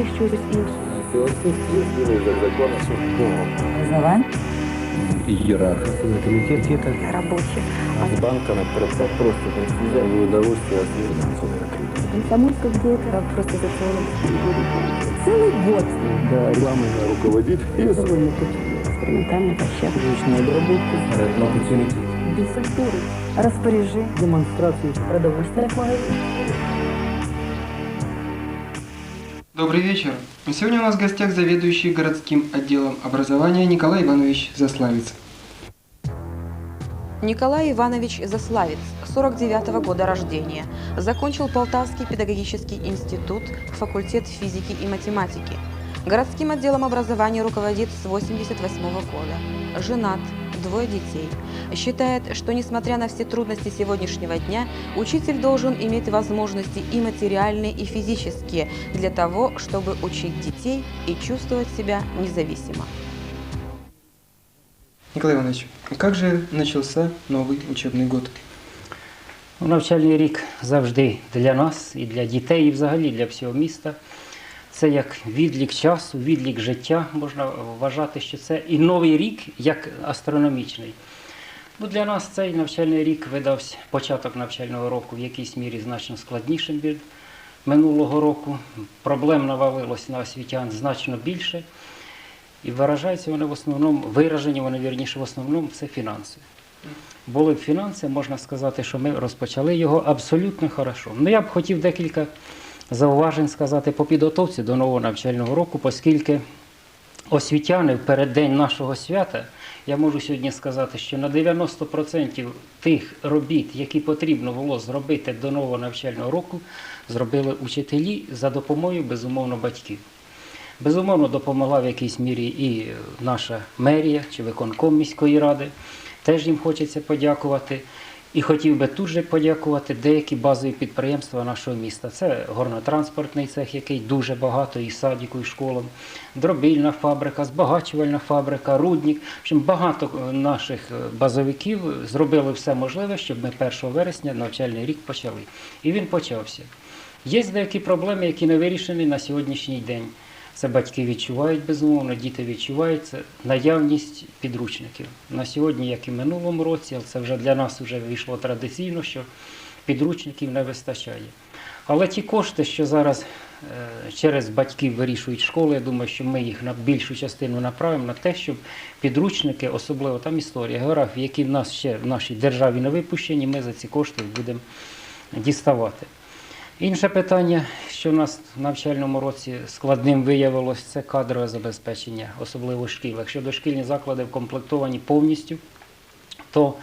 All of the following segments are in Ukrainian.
уваги щось інше. Філософія зміни за законом службова. Завань. Комитет это рабочий. А с на просто просто нельзя в удовольствие от Комсомольска где это просто за целый год. Да, рекламой руководит. Я сегодня Экспериментальная площадка. Личная обработка. Родной Без Распоряжи. Демонстрации. Продовольствие. Добрый вечер. Сегодня у нас в гостях заведующий городским отделом образования Николай Иванович Заславец. Николай Иванович Заславец, 49 года рождения. Закончил Полтавский педагогический институт, факультет физики и математики. Городским отделом образования руководит с 88 года. Женат, двое детей. Считает, что несмотря на все трудности сегодняшнего дня, учитель должен иметь возможности и материальные, и физические для того, чтобы учить детей и чувствовать себя независимо. Николай Иванович, как же начался новый учебный год? Ну, Навчальний рік завжди для нас і для дітей, і взагалі для всього міста. Це як відлік часу, відлік життя, можна вважати, що це і новий рік як астрономічний. Ну, для нас цей навчальний рік видався початок навчального року в якійсь мірі значно складнішим від минулого року. Проблем навалилось на освітян значно більше. І виражаються вони в основному, виражені вони вірніше в основному це фінанси. Були б фінанси, можна сказати, що ми розпочали його абсолютно хорошо. Ну я б хотів декілька зауважень сказати по підготовці до нового навчального року, оскільки освітяни в переддень нашого свята, я можу сьогодні сказати, що на 90% тих робіт, які потрібно було зробити до нового навчального року, зробили учителі за допомогою, безумовно, батьків. Безумовно, допомогла в якійсь мірі і наша мерія чи виконком міської ради. Теж їм хочеться подякувати. І хотів би тут же подякувати деякі базові підприємства нашого міста. Це горнотранспортний цех, який дуже багато, і садіку, і школам, дробільна фабрика, збагачувальна фабрика, общем, багато е, наших е, базовиків зробили все можливе, щоб ми 1 вересня навчальний рік почали. І він почався. Є деякі проблеми, які не вирішені на сьогоднішній день. Це батьки відчувають безумовно, діти відчувають це наявність підручників. На сьогодні, як і в минулому році, але це вже для нас вже вийшло традиційно, що підручників не вистачає. Але ті кошти, що зараз е, через батьків вирішують школи, я думаю, що ми їх на більшу частину направимо на те, щоб підручники, особливо там історія, географія, які в нас ще в нашій державі не випущені, ми за ці кошти будемо діставати. Інше питання, що в нас в навчальному році складним виявилось, це кадрове забезпечення, особливо шкіл. Якщо дошкільні заклади вкомплектовані повністю, то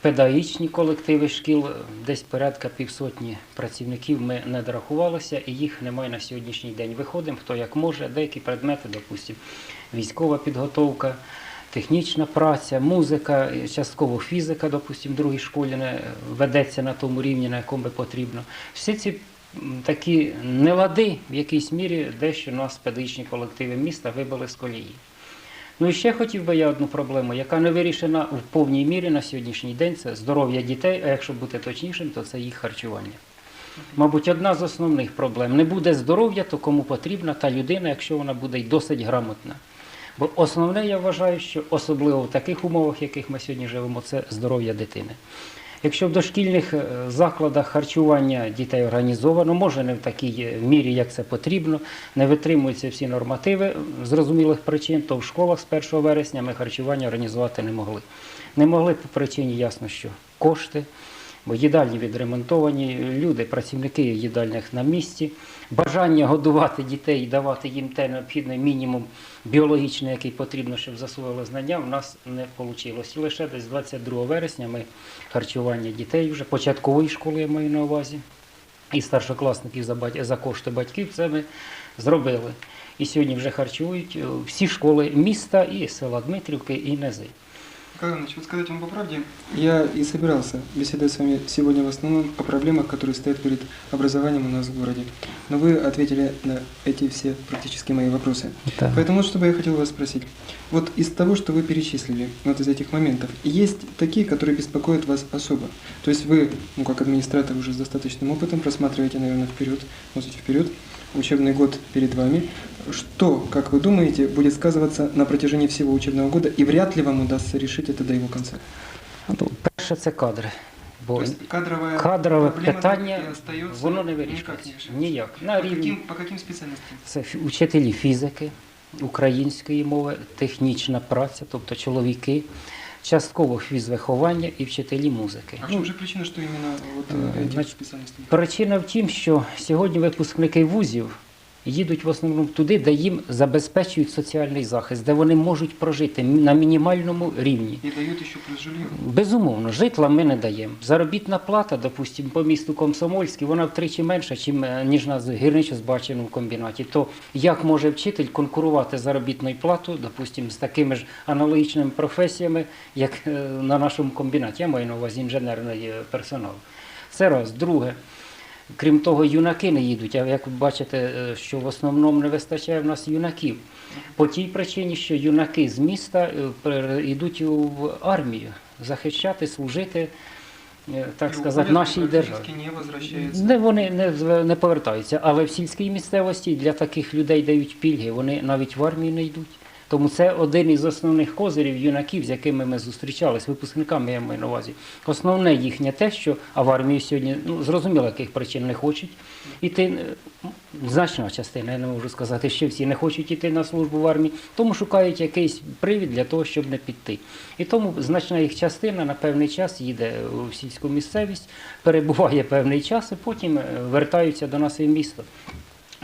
педагогічні колективи шкіл, десь порядка півсотні працівників ми не дорахувалися, і їх немає на сьогоднішній день. Виходимо, хто як може, деякі предмети, допустимо, військова підготовка, технічна праця, музика, частково фізика, допустимо, в другій школі не ведеться на тому рівні, на якому потрібно. Всі ці такі нелади в якійсь мірі дещо нас педагогічні колективи міста вибили з колії. Ну і ще хотів би я одну проблему, яка не вирішена в повній мірі на сьогоднішній день, це здоров'я дітей, а якщо бути точнішим, то це їх харчування. Мабуть, одна з основних проблем. Не буде здоров'я, то кому потрібна та людина, якщо вона буде й досить грамотна. Бо основне, я вважаю, що особливо в таких умовах, в яких ми сьогодні живемо, це здоров'я дитини. Якщо в дошкільних е, закладах харчування дітей організовано, може не в такій е, мірі, як це потрібно, не витримуються всі нормативи зрозумілих причин, то в школах з 1 вересня ми харчування організувати не могли. Не могли по причині, ясно, що кошти, їдальні відремонтовані, люди, працівники їдальних на місці, бажання годувати дітей і давати їм те необхідне мінімум біологічний, який потрібно, щоб засвоїли знання, в нас не вийшло. Лише десь 22 вересня ми харчування дітей вже початкової школи, я маю на увазі, і старшокласників за, бать- за кошти батьків, це ми зробили. І сьогодні вже харчують е, всі школи міста і села Дмитрівки, і Нези. Николай Иванович, вот сказать вам по правде, я и собирался беседовать с вами сегодня в основном о проблемах, которые стоят перед образованием у нас в городе. Но вы ответили на эти все практически мои вопросы. Поэтому вот что бы я хотел вас спросить. Вот из того, что вы перечислили, вот из этих моментов, есть такие, которые беспокоят вас особо? То есть вы, ну как администратор уже с достаточным опытом, просматриваете, наверное, вперед, смотрите вперед. учебный год перед вами. Что, как вы думаете, будет сказываться на протяжении всего учебного года, и вряд ли вам удастся решить это до его конца? Ну, перше це кадри. Бо То есть кадровая кадрове проблема питання так и остается, воно не никак вирішується. решается. Ніяк. На По рівні каким, по каким специальностям? це фі- учителі фізики, української мови, технічна праця, тобто чоловіки, частково фізвиховання і вчителі музики. А в чем же причина, что именно вот э, Э, эти значит, специальности? Причина в тім, що сьогодні випускники вузів їдуть в основному туди, де їм забезпечують соціальний захист, де вони можуть прожити на мінімальному рівні. И дают еще плюс жилье. Безумовно, житла ми не даємо. Заробітна плата, допустимо, по місту Комсомольській, вона втричі менша, чим, е, ніж на гірничо збаченому комбінаті. То як може вчитель конкурувати заробітною платою, допустимо, з такими ж аналогічними професіями, як е, на нашому комбінаті? Я маю на увазі інженерний е, персонал. Це раз. Друге. Крім того, юнаки не їдуть. А як ви бачите, е, що в основному не вистачає в нас юнаків. По тій причині, що юнаки з міста е, йдуть в армію захищати, служити, е, так И сказати, нашій державі. не. Вони не, не повертаються, але в сільській місцевості для таких людей дають пільги, вони навіть в армію не йдуть. Тому це один із основних козирів юнаків, з якими ми зустрічалися, випускниками я маю на увазі. Основне їхнє те, що а в армію сьогодні ну зрозуміло, яких причин не хочуть іти. е, Значна частина, я не можу сказати, що всі не хочуть іти на службу в армії, тому шукають якийсь привід для того, щоб не піти. І тому значна їх частина на певний час їде в сільську місцевість, перебуває певний час і потім е, вертаються до нас в місто.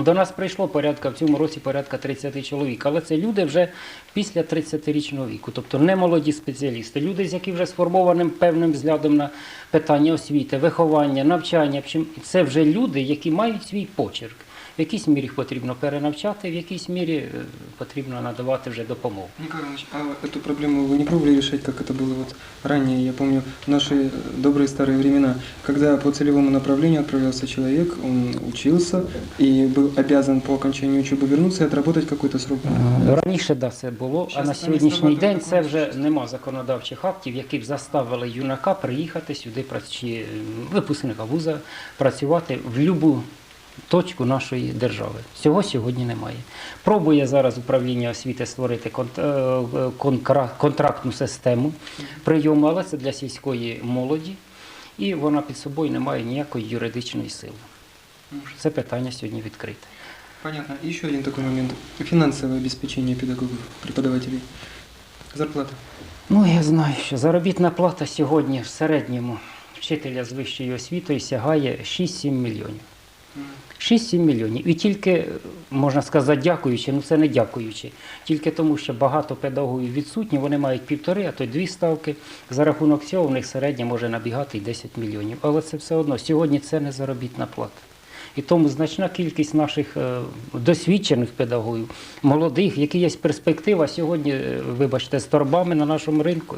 До нас прийшло порядка в цьому році порядка 30 чоловік, але це люди вже після 30-річного віку, тобто не молоді спеціалісти, люди, з які вже сформованим певним взглядом на питання освіти, виховання, навчання. Це вже люди, які мають свій почерк. В якійсь мірі їх потрібно перенавчати, в якійсь мірі е, потрібно надавати вже допомогу. Николай Иванович, а эту проблему вы не пробовали решать, как это было вот ранее? Я помню в наши э, добрые старые времена, когда по целевому направлению отправлялся человек, он учился и был обязан по окончанию учебы вернуться и отработать какой-то срок. Раніше да, це було, а Щас на там сьогоднішній існувати день такого це вже не нема законодавчих актів, які б заставили юнака приїхати сюди, прац- чи е, випускника вуза, працювати в будь-яку точку нашої держави. Цього сьогодні немає. Пробує зараз управління освіти створити е, контрактну систему прийому, але це для сільської молоді, і вона під собою не має ніякої юридичної сили. Це питання сьогодні відкрите. Понятно. И еще один такой момент. Финансовое обеспечение педагогов, преподавателей. Зарплата. Ну, я знаю, що заробітна плата сьогодні в середньому вчителя з вищою освітою сягає 6-7 мільйонів. 6-7 мільйонів. І тільки, е, можна сказати, дякуючи, ну це не дякуючи, тільки тому, що багато педагогів відсутні, вони мають півтори, а то й дві ставки. За рахунок цього в них середня може набігати і 10 мільйонів. Але це все одно. Сьогодні це не заробітна плата. І тому значна кількість наших е, досвідчених педагогів, молодих, які є перспектива сьогодні, е, вибачте, з торбами на нашому ринку.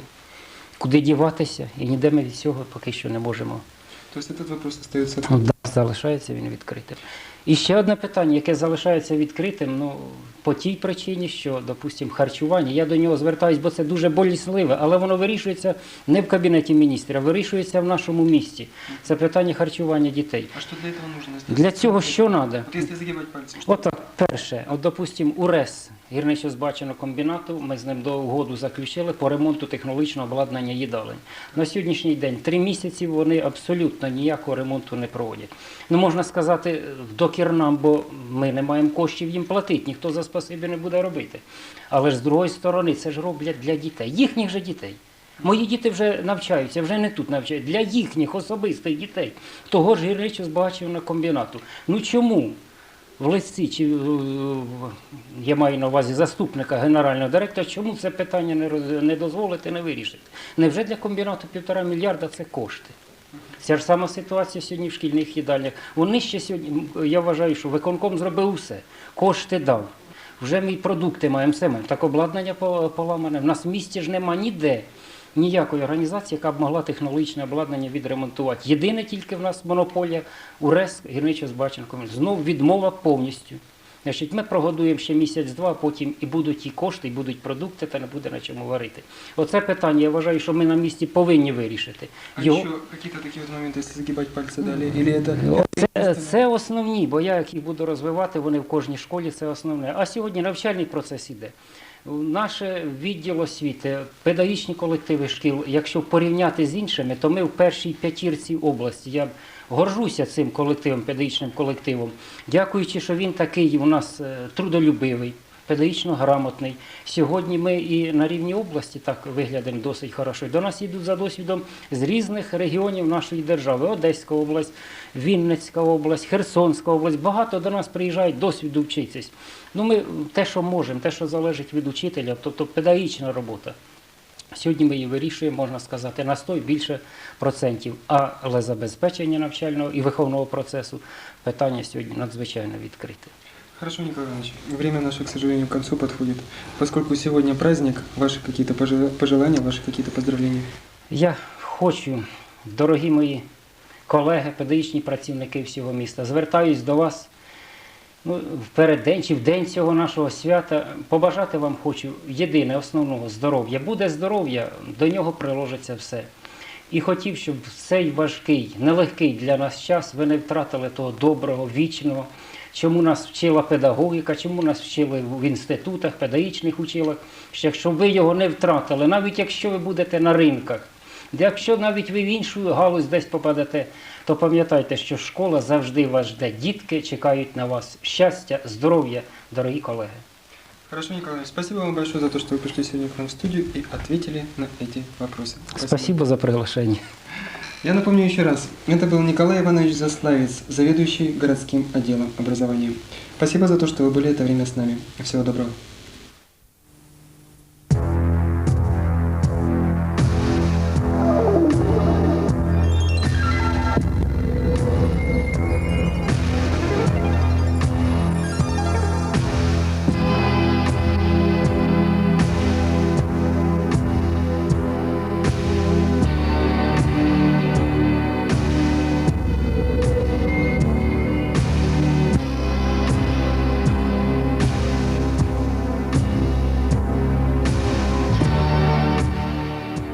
Куди діватися? І ніде ми від цього поки що не можемо. То есть этот вопрос остается Ну, открытым. да, залишається він відкритим. І ще одне питання, яке залишається відкритим, ну по тій причині, що, допустимо, харчування, я до нього звертаюсь, бо це дуже болісливе, але воно вирішується не в кабінеті міністрів, а вирішується в нашому місті. Це питання харчування дітей. А что для нужно сделать? Для цього що треба? Отак, перше, от, допустимо, УРЕС гірничо збаченого комбінату, ми з ним до угоду заключили по ремонту технологічного обладнання їдалень. На сьогоднішній день три місяці вони абсолютно ніякого ремонту не проводять. Ну можна сказати, докір нам, бо ми не маємо коштів їм платити, ніхто за спасибі не буде робити. Але ж з другої сторони, це ж роблять для дітей, їхніх же дітей. Мої діти вже навчаються, вже не тут навчаються, для їхніх особистих дітей, того ж гірничо збагаченого комбінату. Ну чому? в листі, чи е, я маю на увазі заступника генерального директора, чому це питання не, роз- не дозволити, не вирішити? Невже для комбінату півтора мільярда це кошти? Ця ж сама ситуація сьогодні в шкільних їдальнях. Вони ще сьогодні, я вважаю, що виконком зробив усе, кошти дав. Вже ми продукти маємо, все маємо. Так обладнання поламане. В нас в місті ж нема ніде ніякої організації, яка б могла технологічне обладнання відремонтувати. Єдине тільки в нас монополія УРЕС гірничо збаченко. Знов відмова повністю. Значить, ми прогодуємо ще місяць-два, а потім і будуть і кошти, і будуть продукти, та не буде на чому варити. Оце питання, я вважаю, що ми на місці повинні вирішити. А Його- еще какие-то такие вот моменты, если загибать пальцы далее? Или это... Це, це основні, бо я їх буду розвивати, вони в кожній школі це основне. А сьогодні навчальний процес іде. Наше відділ освіти, педагогічні колективи шкіл, якщо порівняти з іншими, то ми в першій п'ятірці області. Я горжуся цим колективом, педагогічним колективом, дякуючи, що він такий у нас е, трудолюбивий, педагогічно грамотний. Сьогодні ми і на рівні області так виглядимо досить хорошо. До нас йдуть за досвідом з різних регіонів нашої держави: Одеська область, Вінницька область, Херсонська область. Багато до нас приїжджають досвіду вчитись. Ну, ми те, що можемо, те, що залежить від учителя, тобто педагогічна робота. Сьогодні ми її вирішуємо, можна сказати, на 100 і більше процентів. Але забезпечення навчального і виховного процесу питання сьогодні надзвичайно відкрите. Хорошо, Николай Иванович, время наше, к сожалению, к концу подходит. Поскольку сегодня праздник, ваши какие-то пожела- пожелания, ваши какие-то поздравления? Я хочу, дорогі мої колеги, педагогічні працівники всього міста, звертаюсь до вас ну, в переддень чи в день цього нашого свята. Побажати вам хочу єдине, основного здоров'я. Буде здоров'я, до нього приложиться все. І хотів, щоб цей важкий, нелегкий для нас час ви не втратили того доброго, вічного, чому нас вчила педагогіка, чому нас вчили в інститутах, педагогічних училах, що щоб ви його не втратили, навіть якщо ви будете на ринках. Якщо навіть ви в іншу галузь десь попадете, то пам'ятайте, що школа завжди вас жде. Дітки чекають на вас щастя, здоров'я, дорогі колеги. Хорошо, Николай Иванович, спасибо вам большое за то, что вы пришли сегодня к нам в студию и ответили на эти вопросы. Спасибо за приглашення. Я напомню еще раз, это был Николай Иванович Заславец, заведующий городским отделом образования. Спасибо за то, что вы были это время с нами. Всего доброго.